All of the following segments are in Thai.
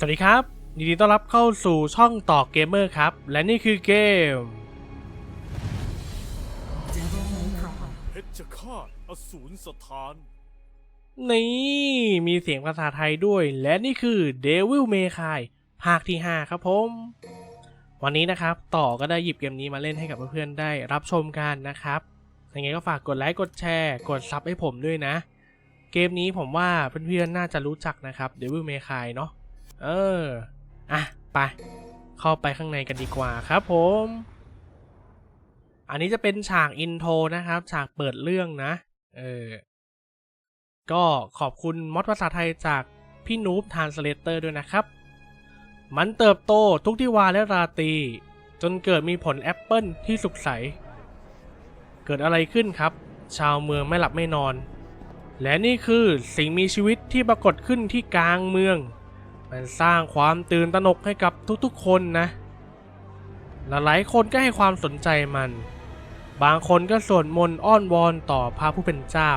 สวัสดีครับ ยินดีต้อนรับเข้าสู่ช่องต่อเกมเมอร์ครับ และนี่คือเกม เพชฌฆาตอสูรสถาน นี่ มีเสียงภาษาไทยด้วย และนี่คือ Devil May Cry ภาคที่ 5 ครับผม วันนี้นะครับ ต่อก็ได้หยิบเกมนี้มาเล่นให้กับเพื่อนๆได้รับชมกันนะครับยังไงก็ฝากกดไลค์กดแชร์ กดซับให้ผมด้วยนะ เกมนี้ผมว่าเพื่อนๆน่าจะรู้จักนะครับ Devil May Cry เนาะ เออ อะ ไป เข้าไปข้างในกันดีกว่าครับผม อันนี้จะเป็นฉากอินโทรนะครับ ฉากเปิดเรื่องนะ เออ ก็ขอบคุณมอดภาษาไทยจากพี่นูบทานสเลเตอร์ด้วยนะครับ มันเติบโตทุกที่วาและราตรีจนเกิดมีผลแอปเปิลที่สุกใส เกิดอะไรขึ้นครับ ชาวเมืองไม่หลับไม่นอน และนี่คือสิ่งมีชีวิตที่ปรากฏขึ้นที่กลางเมือง มันสร้างความตื่นตระหนกให้กับทุกๆคนนะและหลายคนก็ให้ความสนใจมัน บางคนก็สวดมนต์อ้อนวอนต่อพระผู้เป็นเจ้า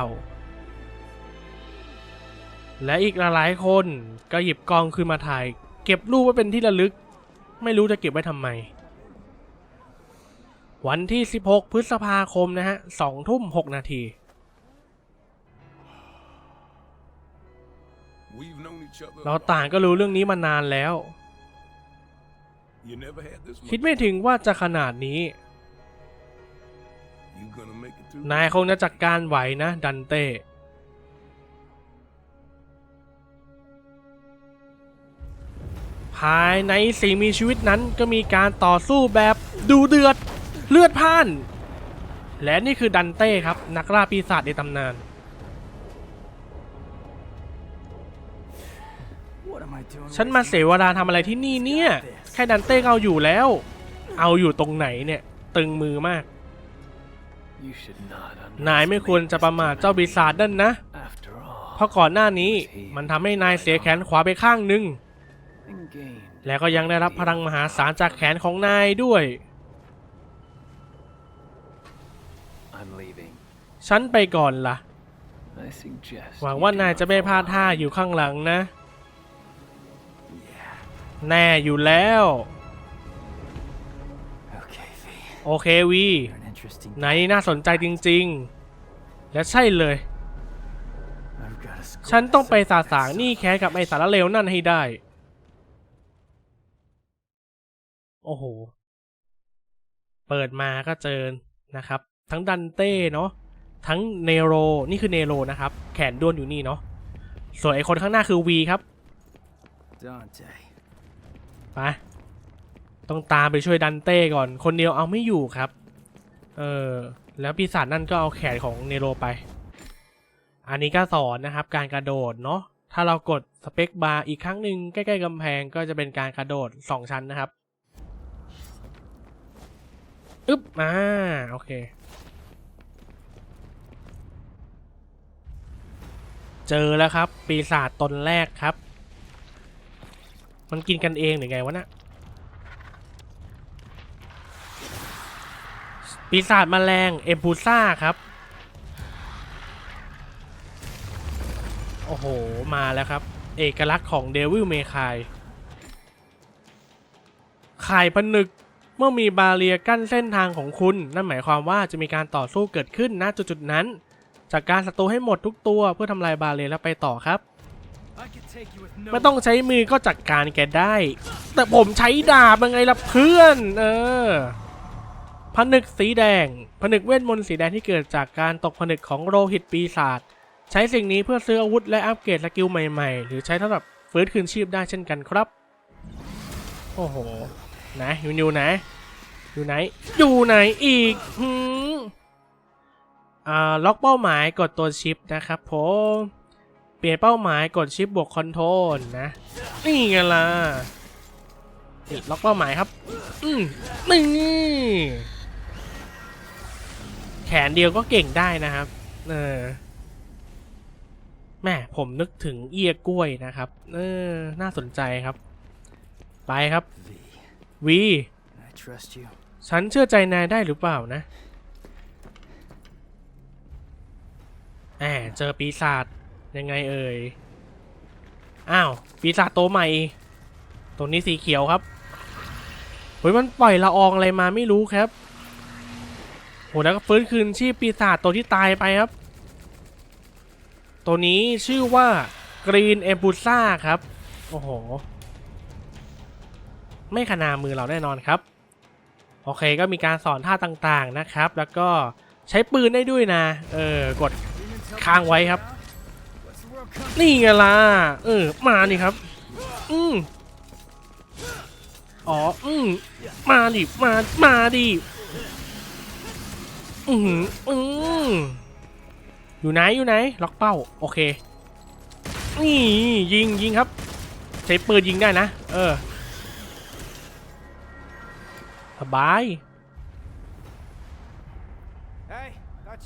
และอีกหลายๆคนก็หยิบกล้องขึ้นมาถ่าย เก็บรูปไว้เป็นที่ระลึก ไม่รู้จะเก็บไว้ทำไม วันที่ 16 พฤษภาคมนะฮะ2ทุ่ม 6 นาที เราต่างก็รู้เรื่องนี้มานานแล้ว You never had this คิด much. ไม่ถึงว่าจะขนาดนี้ You gonna make it through? นายคงจะจัดการไหวนะ ดันเต้ภายในสิ่งมีชีวิตนั้นก็มีการต่อสู้แบบดูเดือดเลือดพล่าน และนี่คือดันเต้ครับ นักล่าปีศาจในตำนาน ฉันมาเสวนาทำอะไรที่นี่เนี่ย แค่ดันเต้ก็เอาอยู่แล้ว เอาอยู่ตรงไหนเนี่ย ตึงมือมาก นายไม่ควรจะประมาทเจ้าปีศาจนั่นนะ เพราะก่อนหน้านี้มันทำให้นายเสียแขนขวาไปข้างหนึ่ง และก็ยังได้รับพลังมหาศาลจากแขนของนายด้วย ฉันไปก่อนล่ะ หวังว่านายจะไม่พลาดท่าอยู่ข้างหลังนะ แน่อยู่แล้ว โอเควีนายนี่น่าสนใจจริง ๆ และใช่เลย ฉันต้องไปสาสางหนี่แค้นกับไอ้สารเลวนั่นให้ได้ โอ้โห เปิดมาก็เจอนะครับ ทั้งดันเต้เนาะทั้งเนโรนี่คือเนโรนะครับ แขนด้วนอยู่นี่เนาะส่วนไอ้คนข้างหน้าคือวีครับ ไปต้องตามไปช่วยดันเต้ก่อน คนเดียวเอาไม่อยู่ครับ เออแล้วปีศาจนั่นก็เอาแขนของเนโรไป อันนี้ก็สอนนะครับ การกระโดดเนาะ ถ้าเรากดสเปคบาร์อีกครั้งหนึ่งใกล้ๆกำแพงก็จะเป็นการกระโดด 2 ชั้นนะครับ อึ๊บอ่าโอเค เจอแล้วครับ ปีศาจตนแรกครับ มันกินกันเองหรือไงวะน่ะปีศาจแมลงเอมพูซ่าครับ โอ้โห มาแล้วครับ เอกลักษณ์ของเดวิลเมคายข่ายผนึกเมื่อมีบาเรียกั้นเส้นทางของคุณ นั่นหมายความว่าจะมีการต่อสู้เกิดขึ้นณจุดๆนั้น จากการศัตรูให้หมดทุกตัวเพื่อทำลายบาเรียแล้วไปต่อครับ ไม่ต้องใช้มือก็จัดการแกได้ แต่ผมใช้ดาบยังไงล่ะเพื่อน เออผนึกสีแดง ผนึกเวทมนต์สีแดงที่เกิดจากการตกผนึกของโลหิตปีศาจ ใช้สิ่งนี้เพื่อซื้ออาวุธและอัปเกรดสกิลใหม่ๆ หรือใช้สำหรับฟื้นคืนชีพได้เช่นกันครับ โอ้โหนอยู่อยู่ไหนอยู่ไหน อยู่ไหนอีกหืมอ่าล็อกเป้าหมายกดตัวชิปนะครับผม เปลี่ยนเป้าหมายกดชิปบวกคอนโทรลนะ นี่ไงล่ะนี่ล็อกเป้าหมายครับ อืมนี่แขนเดียวก็เก่งได้นะครับ เออแม่ผมนึกถึงเอียกล้วยนะครับ เออ น่าสนใจครับ ไปครับวีฉันเชื่อใจนายได้หรือเปล่านะแหมเจอปีศาจ ยังไงเอ่ย อ้าว ปีศาจโตวใหม่ ตัวนี้สีเขียวครับเฮ้ยมันปล่อยละอองอะไรมาไม่รู้ครับโหแล้วก็ฟื้นคืนชีพปีศาจตัวที่ตายไปครับ ตัวนี้ชื่อว่ากรีนเอมบูซ่าครับ โอ้โห ไม่ขนามือเราแน่นอนครับ โอเคก็มีการสอนท่าต่างๆนะครับ แล้วก็ใช้ปืนได้ด้วยนะ เออกดค้างไว้ครับ นี่ไงล่ะ เออ มานี่ครับ อืมอ๋อ อืมมาดิ มา มาดิ อืมอืมอยู่ไหน อยู่ไหน ล็อกเป้า โอเค นี่ยิงยิงครับ ใช้ปืนยิงได้นะ เออ สบาย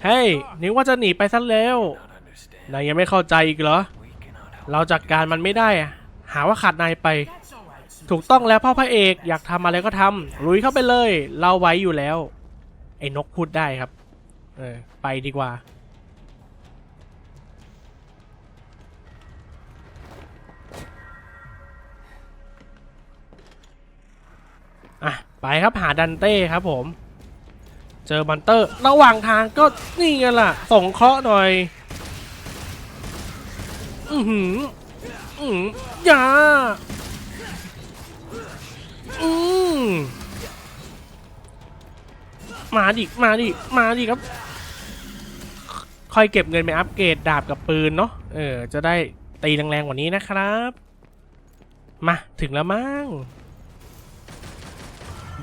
เฮ้ยนึกว่าจะหนีไปซะแล้ว นายยังไม่เข้าใจอีกเหรอ เราจัดการมันไม่ได้อะหาว่าขาดนายไป ถูกต้องแล้วพ่อพระเอกอยากทำอะไรก็ทำลุยเข้าไปเลย เราไว้อยู่แล้ว ไอ้นกพูดได้ครับ เออ ไปดีกว่า อะ ไปครับหาดันเต้ครับผม เจอบันเตอร์ ระหว่างทางก็นี่ไงล่ะ ส่งเคราะห์หน่อย อือหืออืออย่าอืมมาดิ มาดิ มาดิครับ ค่อยเก็บเงินไปอัปเกรดดาบกับปืนเนาะ เออ จะได้ตีแรงๆกว่านี้นะครับ มา ถึงแล้วมั้ง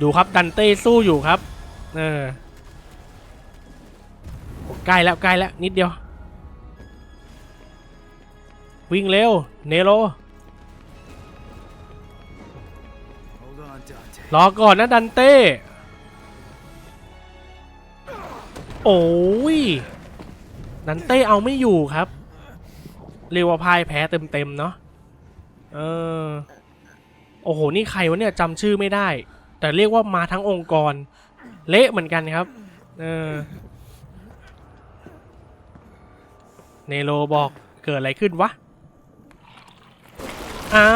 ดูครับดันเต้สู้อยู่ครับ เออใกล้แล้วใกล้แล้วนิดเดียว วิ่งเร็ว เนโรรอก่อนนะดันเต้ โอ้ย ดันเต้เอาไม่อยู่ครับ เรียกว่าพ่ายแพ้เต็มๆเนาะ เออ โอ้โห นี่ใครวะเนี่ยจำชื่อไม่ได้ แต่เรียกว่ามาทั้งองค์กร เละเหมือนกันครับ เออ เนโรบอกเกิดอะไรขึ้นวะ อ้า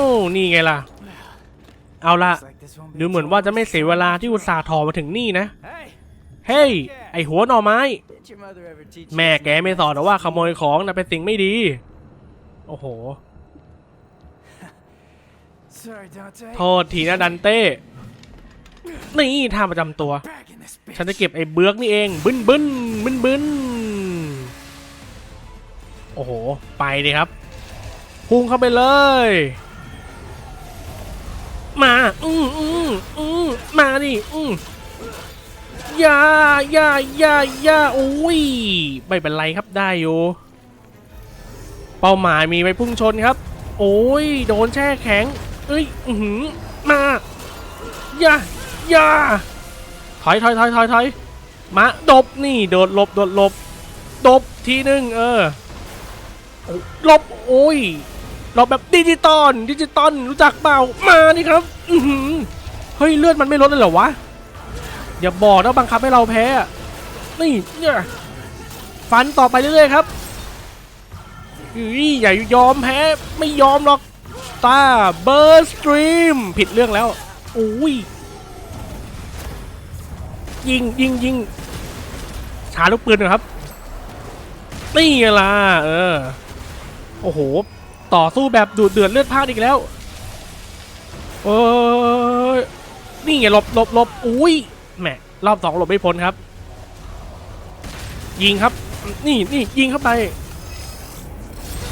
ว นี่ไงล่ะ เอาละดูเหมือนว่าจะไม่เสียเวลาที่อุตส่าห์ถอมาถึงนี่นะ เฮ้ย ไอหัวหน่อไม้ แม่แกไม่สอนหรอว่าขโมยของนะเป็นสิ่งไม่ดี โอ้โห โทษทีนะดันเต้ นี่ท่าประจำตัว ฉันจะเก็บไอ้เบือกนี่เอง บึ้นบึ้นบึ้นบึ้นโอ้โห ไปดิครับ พุ่งเข้าไปเลย มา อืมอืมอืมมาดิอืมอย่าอย่าอย่าอย่าโอ้ย ไม่เป็นไรครับได้อยู่เป้าหมายมีไปพุ่งชนครับ โอ้ย โดนแช่แข็ง เอ้ย อือหือมาอย่าอย่าถอยถอยถอยถอยถอยมาดบนี่ โดดหลบโดดหลบดบทีนึงเออหลบโอ้ย หลบแบบดิจิตอลดิจิตอลรู้จักเปล่ามานี่ครับอืเฮ้ยเลือดมันไม่ลดเลยเหรอวะอย่าบอกนะบังคับให้เราแพ้นี่เนี่ยฟันต่อไปเรื่อยๆครับอยอย่ายอมแพ้ไม่ยอมหรอกตาเบอร์สตรีมผิดเรื่องแล้วโอ้ยยิงยิงยิงชาลูกปืนนะครับนี่ล่ะเออโอ้โห ต่อสู้แบบดูดเดือดเลือดพลาดอีกแล้วโอ้ยนี่ไงหลบหลบหลบอุ้ยแหมรอบสองหลบไม่พ้นครับ ยิงครับ นี่นี่ยิงเข้าไป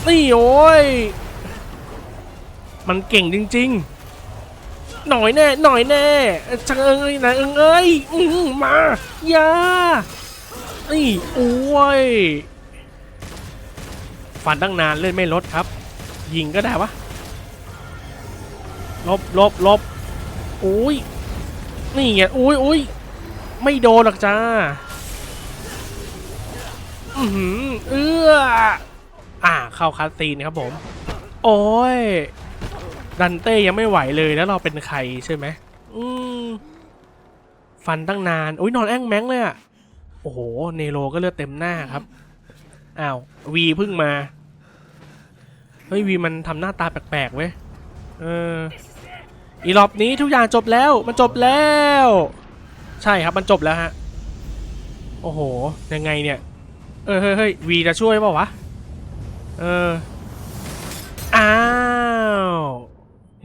นี่โอ้ย มันเก่งจริง ๆ หน่อยแน่หน่อยแน่ชังเอ้ยนะเอิงเอ้ยอืมาอย่านี่โอ้ยฟันตั้งนานเล่นไม่ลดครับ ยิงก็ได้วะลบลบลบอุ้ยนี่ไงอุ้ยอุ้ยไม่โดนหรอกจ้าอือหือเอื้ออ่าเข้าคัสซีนครับผม โอ้ยดันเต้ยังไม่ไหวเลยแล้วเราเป็นใครใช่ไหมอืมฟันตั้งนานอุ้ยนอนแอ้งแม้งเลยอะโอ้โหเนโรก็เลือดเต็มหน้าครับอ้าววีเพิ่งมา เฮ้ยวีมันทำหน้าตาแปลกๆเว้ย เออ อีรอบนี้ทุกอย่างจบแล้ว มันจบแล้ว ใช่ครับมันจบแล้วฮะ โอ้โห ยังไงเนี่ย เออเฮ้ยเฮ้ยวีจะช่วยเปล่าวะ เออ อ้าว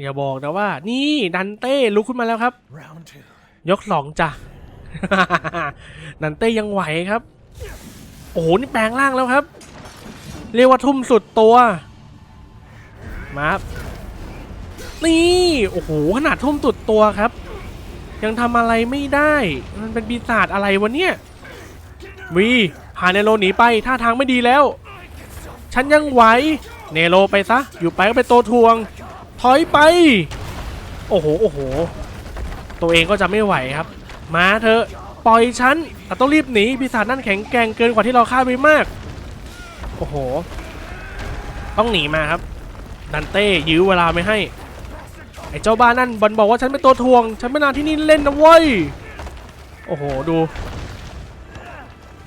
อย่าบอกนะว่า นี่ดันเต้ลุกขึ้นมาแล้วครับ Round two. ยกสองจ้ะนันเต้ยังไหวครับ โอ้โห นี่แปลงร่างแล้วครับ เรียกว่าทุ่มสุดตัว มาครับ นี่ โอ้โห ขนาดทุ่มสุดตัวครับ ยังทำอะไรไม่ได้ มันเป็นปีศาจอะไรวะเนี่ย วีพาเนโรหนีไปท่าทางไม่ดีแล้ว ฉันยังไหว เนโรไปซะ อยู่ไปก็เป็นตัวทวง ถอยไป โอ้โห โอ้โห ตัวเองก็จะไม่ไหวครับ มาเถอะ ปล่อยฉันแต่ต้องรีบหนีปีศาจนั่นแข็งแกร่งเกินกว่าที่เราคาดไว้มาก โอ้โห ต้องหนีมาครับ ดันเต้ยื้อเวลาไม่ให้ ไอ้เจ้าบ้านนั่นบอลบอกว่าฉันเป็นตัวทวง ฉันไม่นานที่นี่เล่นนะเว้ย โอ้โห ดู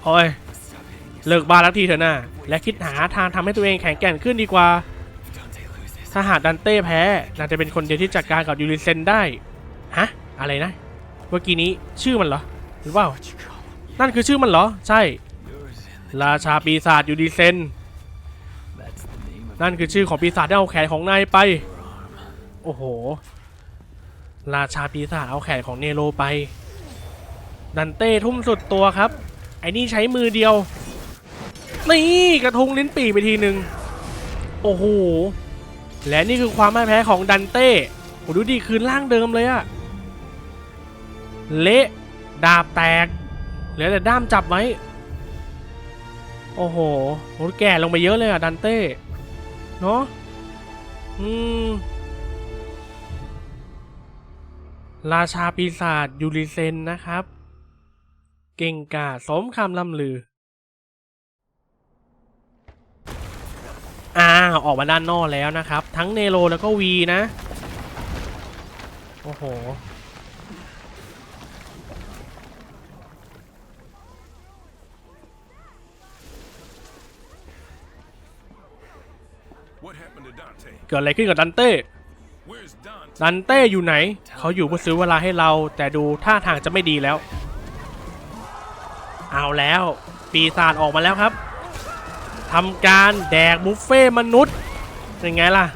โอ้ยเลิกบ้าลักทีเถอะนะและคิดหาทางทำให้ตัวเองแข็งแกร่งขึ้นดีกว่า ถ้าหากดันเต้แพ้น่าจะเป็นคนเดียวที่จัดการกับยูริเซนได้ ฮะ อะไรนะ เมื่อกี้นี้ชื่อมันเหรอหรือเปล่า นั่นคือชื่อมันเหรอ ใช่ ราชาปีศาจยูริเซน นั่นคือชื่อของปีศาจที่เอาแขนของนายไป โอ้โห ราชาปีศาจเอาแขนของเนโรไป ดันเต้ทุ่มสุดตัวครับ ไอ้นี่ใช้มือเดียว นี่กระทุงลิ้นปี่ไปทีหนึ่งโอ้โห และนี่คือความไม่แพ้ของดันเต้โหดูดีคืนร่างเดิมเลยอะเละดาบแตก เหลือแต่ด้ามจับไว้ โอ้โหโหแก่ลงไปเยอะเลยอะดันเต้ เนาะอืม ราชาปีศาจยูริเซนนะครับ เก่งกาจสมคำล่ำลือ อ่า ออกมาด้านนอกแล้วนะครับ ทั้งเนโรแล้วก็วีนะ โอ้โห เกิดอะไรขึ้นกับดันเต้ ดันเต้อยู่ไหน เขาอยู่เพื่อซื้อเวลาให้เรา แต่ดูท่าทางจะไม่ดีแล้ว เอาแล้ว ปีศาจออกมาแล้วครับทำการแดกบุฟเฟ่มนุษย์เป็นไงล่ะ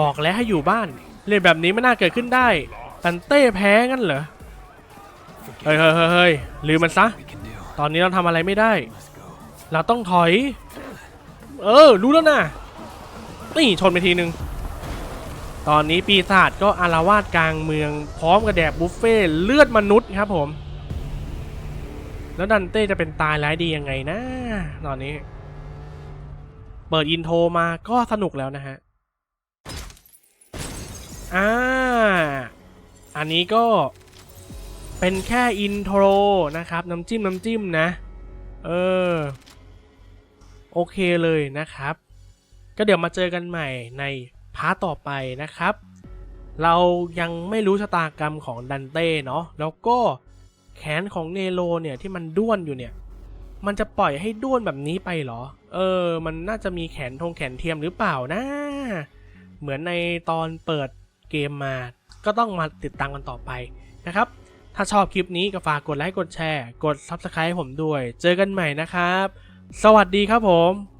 บอกแล้วให้อยู่บ้าน เรื่องแบบนี้ไม่น่าเกิดขึ้นได้ ดันเต้แพ้งั้นเหรอ เฮ้ยเฮ้ยเฮ้ยเฮ้ยลืมมันซะ ตอนนี้เราทำอะไรไม่ได้ เราต้องถอย เออ รู้แล้วนะ นี่ชนไปทีนึง ตอนนี้ปีศาจก็อารวาสกลางเมือง พร้อมกับแดกบุฟเฟ่เลือดมนุษย์ครับผม แล้วดันเต้จะเป็นตายร้ายดียังไงนะ ตอนนี้ เปิดอินโทรมาก็สนุกแล้วนะฮะอ่าอันนี้ก็เป็นแค่อินโทรนะครับ น้ำจิ้มน้ำจิ้มนะ เออ โอเคเลยนะครับ ก็เดี๋ยวมาเจอกันใหม่ในพาร์ตต่อไปนะครับ เรายังไม่รู้ชะตากรรมของดันเต้เนาะแล้วก็แขนของเนโรเนี่ยที่มันด้วนอยู่เนี่ย มันจะปล่อยให้ด้วนแบบนี้ไปเหรอ เออ มันน่าจะมีแขนทงแขนเทียมหรือเปล่านะ เหมือนในตอนเปิดเกมมา ก็ต้องมาติดตามกันต่อไปนะครับ ถ้าชอบคลิปนี้ก็ฝากกดไลค์กดแชร์ กด Subscribe ผมด้วย เจอกันใหม่นะครับ สวัสดีครับผม